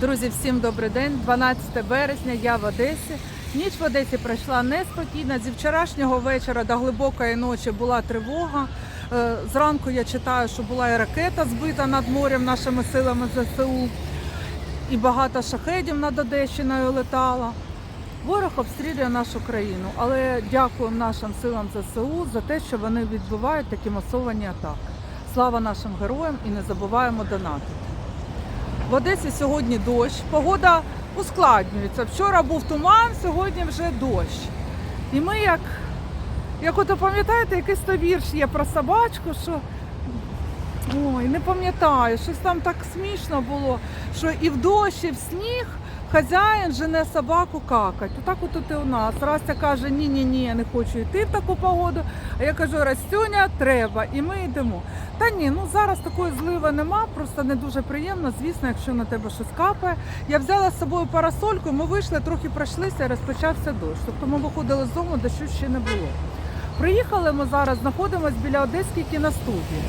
Друзі, всім добрий день. 12 березня, я в Одесі. Ніч в Одесі пройшла неспокійно. Зі вчорашнього вечора до глибокої ночі була тривога. Е, Зранку я читаю, що була і ракета збита над морем нашими силами ЗСУ. І багато шахедів над Одещиною летало. Ворог обстрілює нашу країну, але дякуємо нашим силам ЗСУ за те, що вони відбивають такі масовані атаки. Слава нашим героям і не забуваємо донатити. В Одесі сьогодні дощ. Погода ускладнюється. Вчора був туман, сьогодні вже дощ. І ми як, як ото пам'ятаєте, якийсь то вірш є про собачку, що ой, не пам'ятаю, щось там так смішно було, що і в дощ, і в сніг хазяїн жене собаку какать. Отак от тут і у нас. Растя каже, ні, ні, ні, я не хочу йти в таку погоду. А я кажу, Растюня, треба, і ми йдемо. Та ні, ну зараз такої зливи нема, просто не дуже приємно, звісно, якщо на тебе щось капає. Я взяла з собою парасольку, ми вийшли, трохи пройшлися, розпочався дощ. Тобто ми виходили з дому, дощу ще не було. Приїхали ми зараз, знаходимося біля Одеської кіностудії.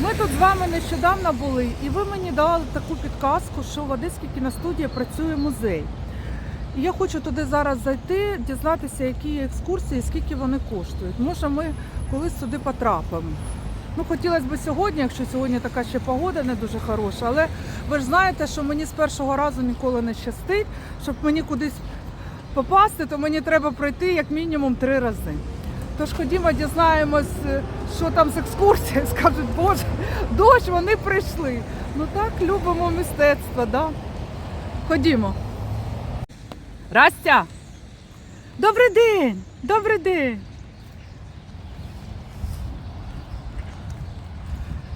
Ми тут з вами нещодавно були, і ви мені дали таку підказку, що в Одеській кіностудії працює музей. І я хочу туди зараз зайти, дізнатися, які екскурсії, скільки вони коштують. Може, ми колись туди потрапимо. Ну, хотілося б сьогодні, якщо сьогодні така ще погода не дуже хороша, але ви ж знаєте, що мені з першого разу ніколи не щастить, щоб мені кудись попасти, то мені треба пройти як мінімум три рази. Тож ходімо, дізнаємось, е, що там з екскурсією. Скажуть, боже, дощ, вони прийшли. Ну так, любимо мистецтво, да? Ходімо. Растя! Добрий день! Добрий день!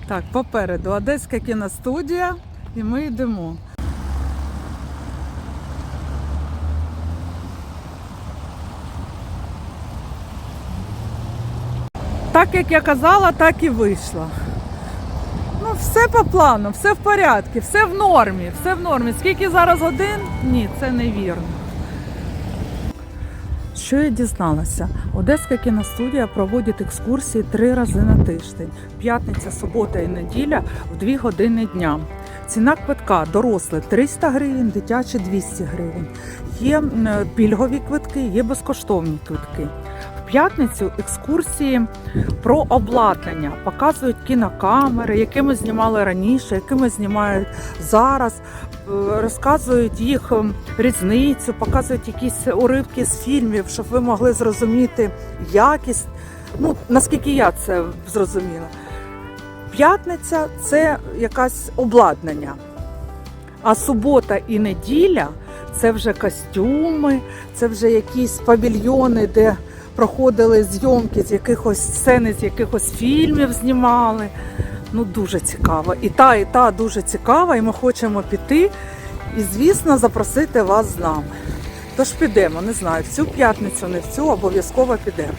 Так, попереду Одеська кіностудія, і ми йдемо. Так як я казала, так і вийшло. Ну, все по плану, все в порядку, все в нормі, все в нормі. Скільки зараз годин? Ні, це невірно. Що я дізналася? Одеська кіностудія проводить екскурсії три рази на тиждень: п'ятниця, субота і неділя в дві години дня. Ціна квитка доросле 300 гривень, дитячі 200 гривень. Є пільгові квитки, є безкоштовні квитки. П'ятницю екскурсії про обладнання показують кінокамери, якими знімали раніше, якими знімають зараз. Е, Розказують їх ем, різницю, показують якісь уривки з фільмів, щоб ви могли зрозуміти якість. Ну, наскільки я це зрозуміла. П'ятниця це якась обладнання. А субота і неділя це вже костюми, це вже якісь павільйони, де проходили зйомки з якихось сцени, з якихось фільмів знімали. Ну, дуже цікаво. І та, і та дуже цікава, і ми хочемо піти. І, звісно, запросити вас з нами. Тож підемо, не знаю, в цю п'ятницю, не в цю, обов'язково підемо.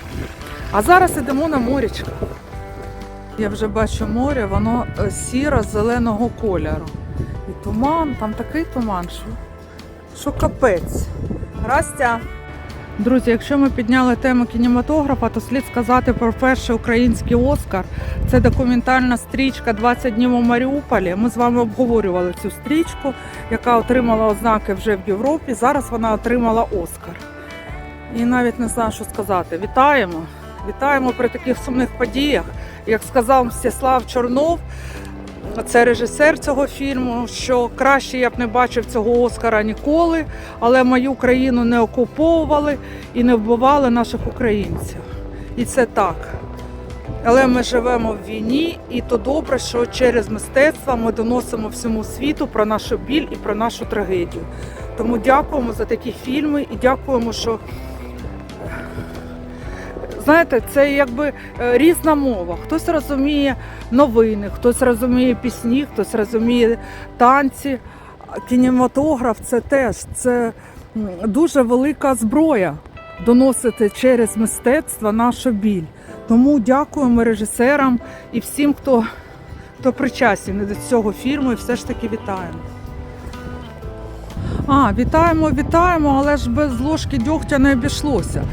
А зараз йдемо на морячко. Я вже бачу море, воно е, сіро-зеленого кольору. І туман, там такий туман, що, що капець. Растя. Друзі, якщо ми підняли тему кінематографа, то слід сказати про перший український Оскар. Це документальна стрічка «20 днів у Маріуполі. Ми з вами обговорювали цю стрічку, яка отримала ознаки вже в Європі. Зараз вона отримала Оскар. І навіть не знаю, що сказати. Вітаємо! Вітаємо при таких сумних подіях. Як сказав Мстислав Чорнов, це режисер цього фільму, що краще я б не бачив цього Оскара ніколи, але мою країну не окуповували і не вбивали наших українців. І це так. Але ми живемо в війні, і то добре, що через мистецтво ми доносимо всьому світу про нашу біль і про нашу трагедію. Тому дякуємо за такі фільми і дякуємо, що знаєте, це якби е, різна мова. Хтось розуміє новини, хтось розуміє пісні, хтось розуміє танці. Кінематограф це теж це дуже велика зброя доносити через мистецтво нашу біль. Тому дякуємо режисерам і всім, хто, хто причасний до цього фільму, і все ж таки вітаємо. А, вітаємо, вітаємо, але ж без ложки дьогтя не обійшлося.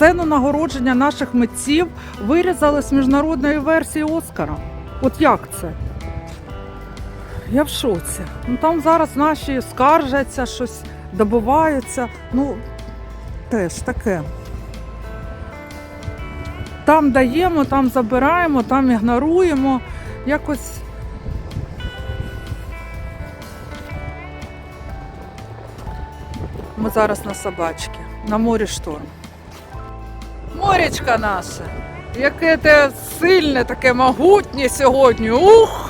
Сцену нагородження наших митців вирізали з міжнародної версії Оскара. От як це? Я в шоці. Ну там зараз наші скаржаться, щось добиваються. Ну, теж таке. Там даємо, там забираємо, там ігноруємо. Якось. Ми зараз на собачці, на морі шторм. Морічка наше, яке те сильне, таке могутнє сьогодні. Ух!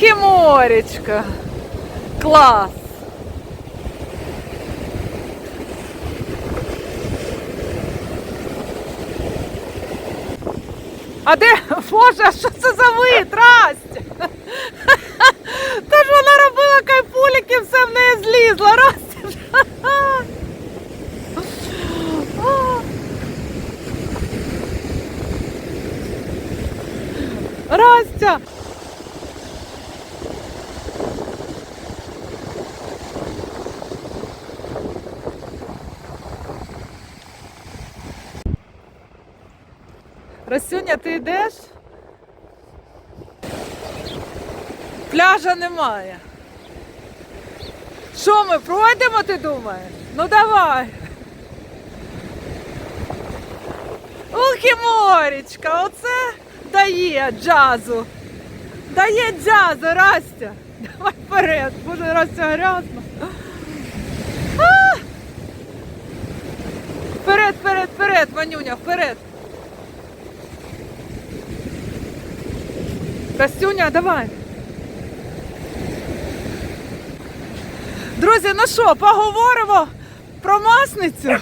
Ух і моречка! Клас! А де, Боже, а що це за вид, Растя? Та ж вона робила кайфулік і все в неї злізло, Растя. Растя! Растюня, ти йдеш? Пляжа немає. Що ми пройдемо, ти думаєш? Ну давай. Ух і морічка, оце дає джазу. Дає джазу, Растя. Давай вперед. Боже, Растя грязно. Вперед, вперед, вперед, Манюня, вперед. Костюня, давай. Друзі, ну що, поговоримо про масницю.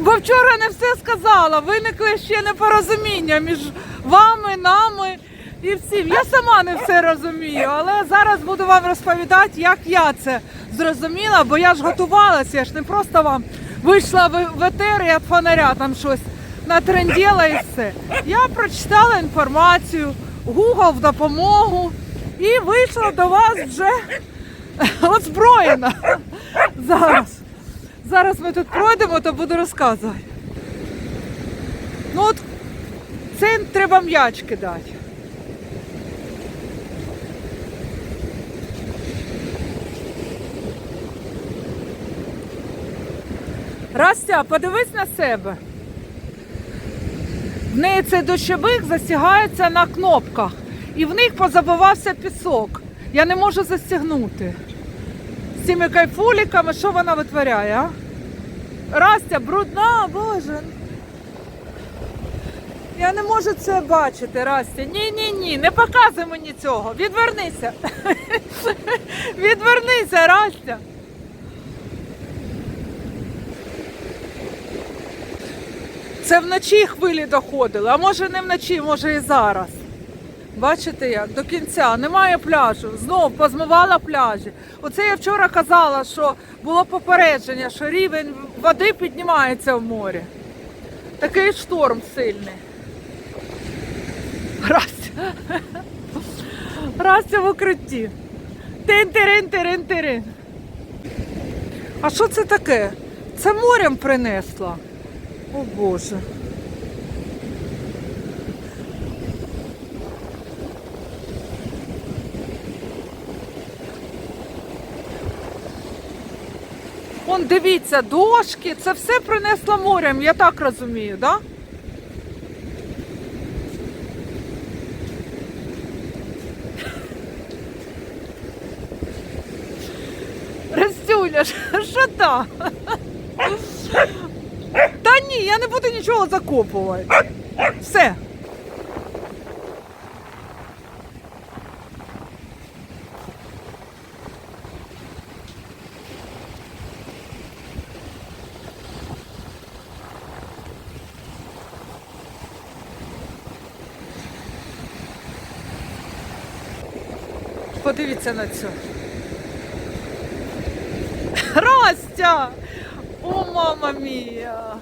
Бо вчора не все сказала. Виникли ще непорозуміння між вами, нами і всім. Я сама не все розумію, але зараз буду вам розповідати, як я це зрозуміла, бо я ж готувалася, я ж не просто вам вийшла в етер і від фонаря там щось натренділа і все. Я прочитала інформацію, Google в допомогу і вийшла до вас вже озброєна. Зараз. Зараз ми тут пройдемо, то буду розказувати. Ну от це треба м'яч кидати. Растя, подивись на себе. В неї цей дощовик засягається на кнопках. І в них позабивався пісок. Я не можу застягнути. З цими кайфуліками, що вона витворяє, а? Растя, брудна, боже. Я не можу це бачити, Растя. Ні, ні, ні, не показуй мені цього. Відвернися. Відвернися, Растя. Це вночі хвилі доходили, а може не вночі, може і зараз. Бачите як? До кінця немає пляжу. Знов позмивала пляжі. Оце я вчора казала, що було попередження, що рівень води піднімається в морі. Такий шторм сильний. Растя. Растя в укритті. Тин-тирин, тирин, тирин. А що це таке? Це морем принесла. О Боже. Он дивіться, дошки, це все принесло морем, я так розумію, да? Растюня, що там? чого закопувати. Все. Подивіться на цю. Ростя! О, мама мія!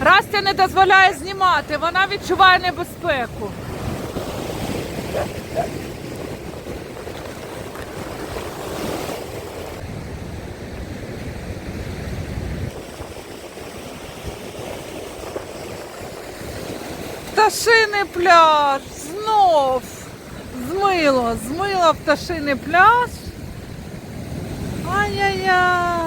Растя не дозволяє знімати, вона відчуває небезпеку. Пташиний пляж знов змило, змило пташиний пляж. Ай-яй-яй.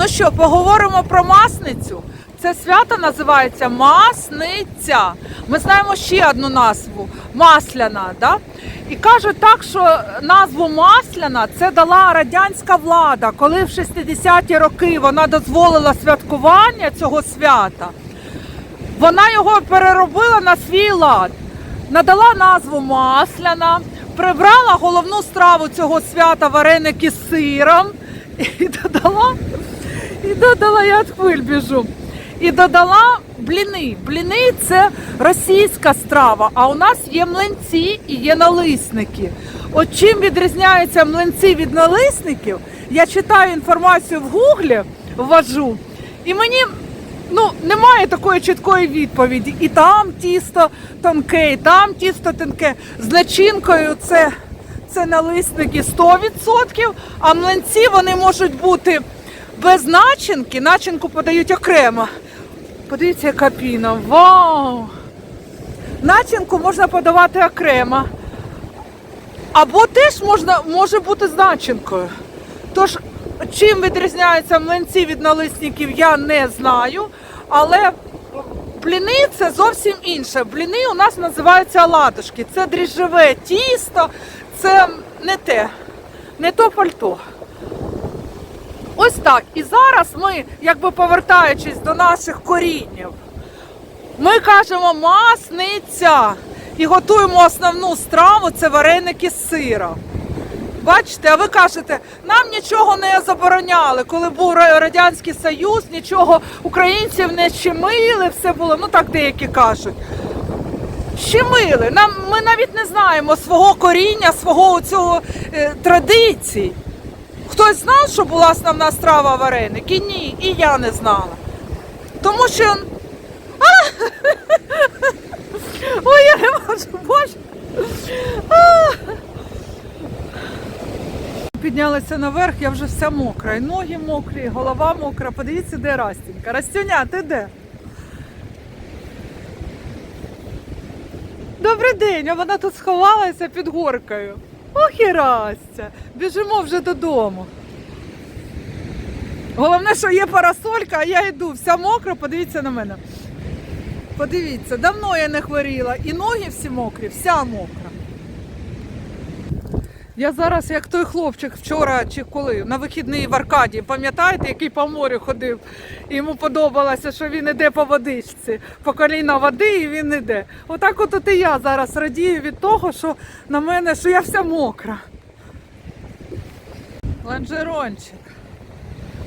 Ну що, поговоримо про масницю. Це свято називається Масниця. Ми знаємо ще одну назву масляна. Да? І кажуть так, що назву Масляна це дала радянська влада, коли в 60-ті роки вона дозволила святкування цього свята. Вона його переробила на свій лад, надала назву Масляна, прибрала головну страву цього свята вареники з сиром і додала, і додала, я від хвиль біжу. І додала бліни. Бліни це російська страва, а у нас є млинці і є налисники. От чим відрізняються млинці від налисників, я читаю інформацію в гуглі, ввожу, і мені ну, немає такої чіткої відповіді. І там тісто тонке, і там тісто тонке. З начинкою це, це налисники 100%, а млинці вони можуть бути без начинки. Начинку подають окремо. Подивіться, яка піна. Вау! Начинку можна подавати окремо. Або теж можна, може бути з начинкою. Тож, чим відрізняються млинці від налисників, я не знаю. Але бліни це зовсім інше. Бліни у нас називаються ладушки. Це дріжджеве тісто, це не те, не то пальто. Ось так. І зараз ми, якби повертаючись до наших коріннів, ми кажемо масниця і готуємо основну страву це вареники з сиром. Бачите, а ви кажете, нам нічого не забороняли, коли був Радянський Союз, нічого українців не щемили, все було, ну так деякі кажуть. Щемили. Нам, ми навіть не знаємо свого коріння, свого цього е, традицій. Хтось знав, що була основна страва вареники? Ні, і я не знала. Тому що. Ой, я не можу, боже. Піднялася наверх, я вже вся мокра. І ноги мокрі, голова мокра. Подивіться, де Растінька. Растюня, ти де? Добрий день, а вона тут сховалася під горкою. Ох. Біжимо вже додому. Головне, що є парасолька, а я йду. Вся мокра, подивіться на мене. Подивіться, давно я не хворіла. І ноги всі мокрі, вся мокра. Я зараз, як той хлопчик вчора чи коли на вихідний в Аркадії, пам'ятаєте, який по морю ходив, йому подобалося, що він іде по водичці, по коліна води, і він іде. Отак от, от і я зараз радію від того, що на мене, що я вся мокра. Ланжерончик.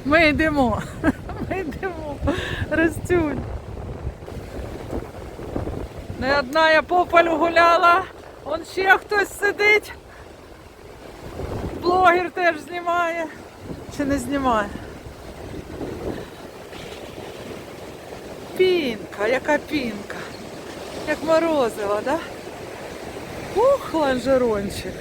Ми йдемо. Ми йдемо. Ростюнь. Не одна я по полю гуляла. Он ще хтось сидить. Блогер теж знімає. Чи не знімає? Пінка, яка пінка. Як морозиво, да? Ух, ланжерончик.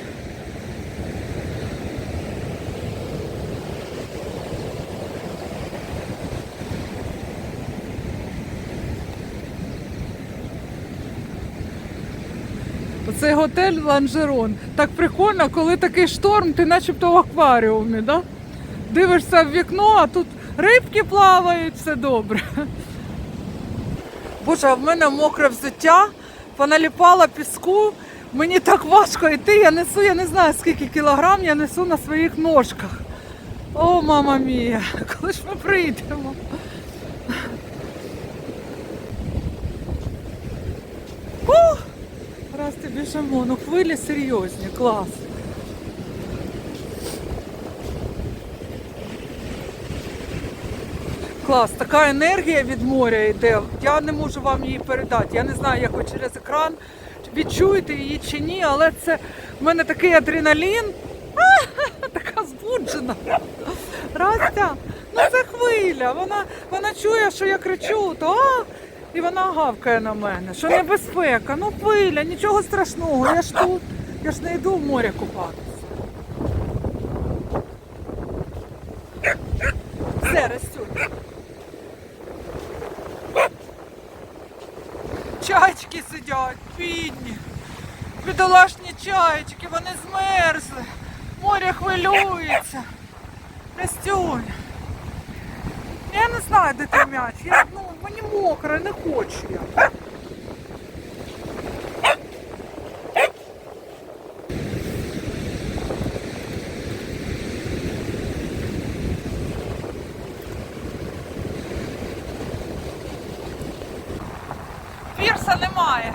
Оцей готель Ланжерон. Так прикольно, коли такий шторм, ти начебто в акваріумі, да? Дивишся в вікно, а тут рибки плавають, все добре. Боже, а в мене мокре взуття, поналіпала піску. Мені так важко йти, я несу, я не знаю скільки кілограм я несу на своїх ножках. О, мама мія, коли ж ми прийдемо? Ух! Раз ти біжимо, ну хвилі серйозні, клас. Клас, така енергія від моря йде. Я не можу вам її передати. Я не знаю, як ви через екран відчуєте її чи ні, але це в мене такий адреналін. А, така збуджена. Растя, ну це хвиля. Вона, вона чує, що я кричу, то а, і вона гавкає на мене, що небезпека. Ну хвиля, нічого страшного. Я ж тут, я ж не йду в море купатися. Все, Растюк. Чайчики сидять, бідні. Бідолашні чайчики, вони змерзли. Море хвилюється. Растюнь. Я не знаю, де той м'яч. Я, мені мокро, не хочу я. Пірса немає.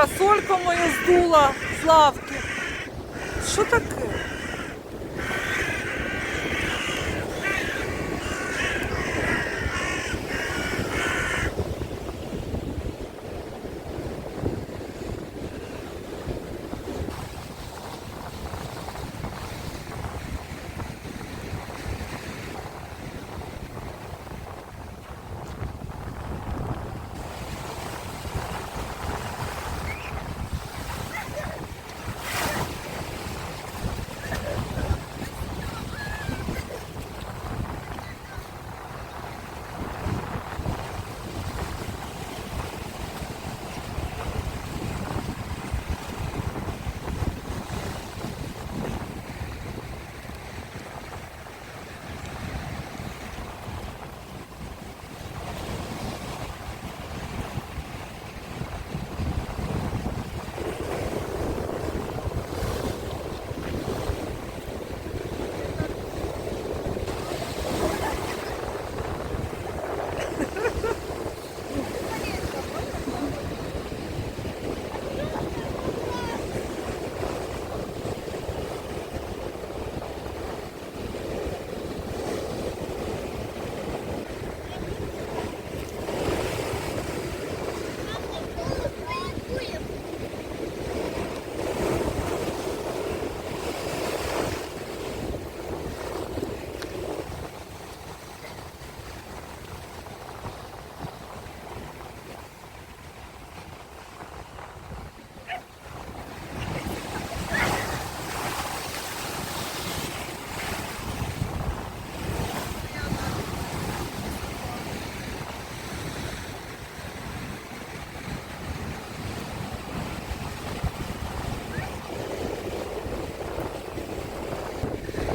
Парасольку мою здула з лавки. Що таке?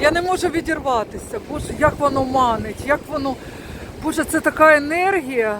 Я не можу відірватися. Боже, як воно манить, як воно. Боже, це така енергія.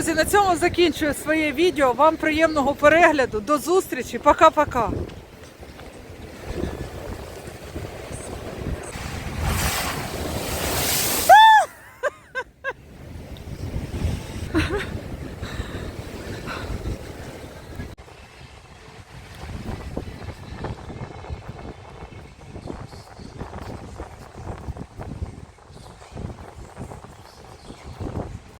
Друзі, на цьому закінчую своє відео. Вам приємного перегляду. До зустрічі. Пока-пока.